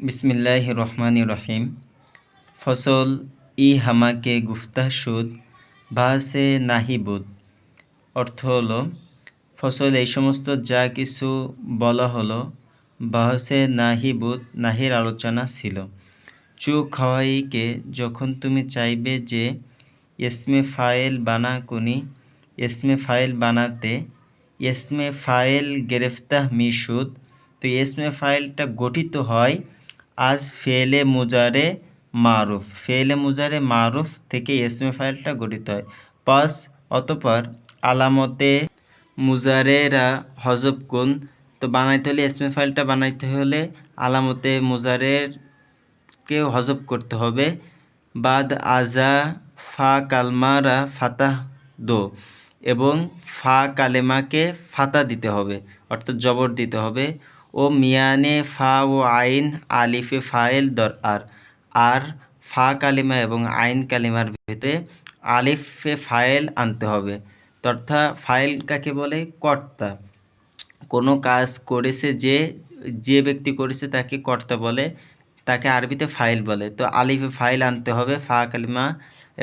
বিসমিল্লাহ রহমান রহিম। ফসল ই হামাকে গুফতা সুদ, বাসে নাহিবুদ অর্থ হলো, ফসল এই সমস্ত যা কিছু বলা হলো বাহসে নাহিবুদ নাহির আলোচনা ছিল। চু খাওয়াইকে যখন তুমি চাইবে যে এসমে ফাইল বানা কুনি এসমে ফাইল বানাতে এসমে ফাইল গ্রেফতাহ মিশুদ তো এসমে ফাইলটা গঠিত হয় আজ ফেলে মুজারে মারুফ, ফেলে মুজারে মারুফ থেকে এসমে ফাইলটা গঠিত হয়। পাস অতপর আলামতে মুজারেরা হজব কোন? তো বানাইতে হলে, এসমে ফাইলটা বানাইতে হলে আলামতে মুজারের কেও হজব করতে হবে। বাদ আজা ফা কালমারা ফাতাহ দো এবং ফা কালেমাকে ফাতা দিতে হবে, অর্থাৎ জবর দিতে হবে। ও মিয়ানে ফা ও আইন আলিফে ফাইল দর আর। আর ফা কালিমা এবং আইন কালিমার ভেতরে আলিফে ফাইল আনতে হবে। তথা ফাইল কাকে বলে? কর্তা। কোনো কাজ করেছে যে যে ব্যক্তি করেছে তাকে কর্তা বলে, তাকে আরবিতে ফাইল বলে। তো আলিফে ফাইল আনতে হবে ফা কালিমা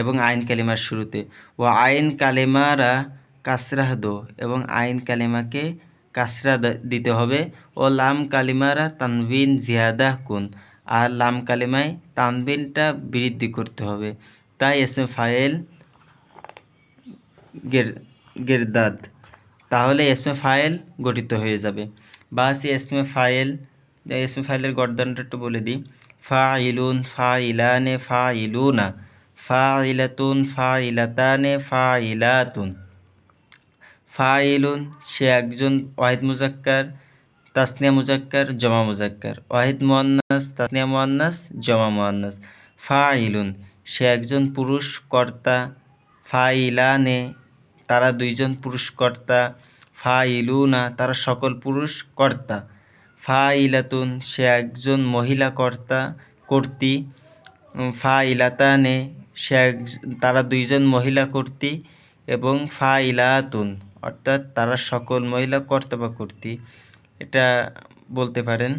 এবং আইন কালিমার শুরুতে। ও আইন কালিমারা কাসরাহ দো এবং আইন কালিমাকে কাসরা দিতে হবে। ও লাম কালিমারা তানবিন জিয়াদা কুন। আর লাম কালিমায় তানবিনটা বৃদ্ধি করতে হবে। তাই এসে ফাইল গের, গেরদাদ। তাহলে এসমে ফাইল গঠিত হয়ে যাবে। বা সে এসমে ফাইল এসমে ফাইলের গর্দানটা একটু বলে দিই। ফা ইলুন ফা ইলানে ফা ইলুনা ফা ইলাতুন ফা ইলাতানে ফা ইলাতুন ফা ইলুন সে একজন ওয়াহিদ মুজাক্কার, তাসনিয়া মুজাক্কার, জমা মুজাক্কার। ওয়াহিদ মোয়ান্নাস, তাসনিয়া মোয়ান্নাস, জমা মোয়ান্নাস। ফা ইলুন সে একজন পুরুষ কর্তা ফা ইলানে তারা দুইজন পুরুষ কর্তা ফা ইলুনা তারা সকল পুরুষ কর্তা ফা ইলাতুন সে একজন মহিলা কর্তা। কর্তী ফা ইলাতানে সে এক তারা দুইজন মহিলা কর্তী এবং ফা ইলাতুন অর্থাৎ তারা সকল মহিলা কর্তা বা কর্তী এটা বলতে পারেন।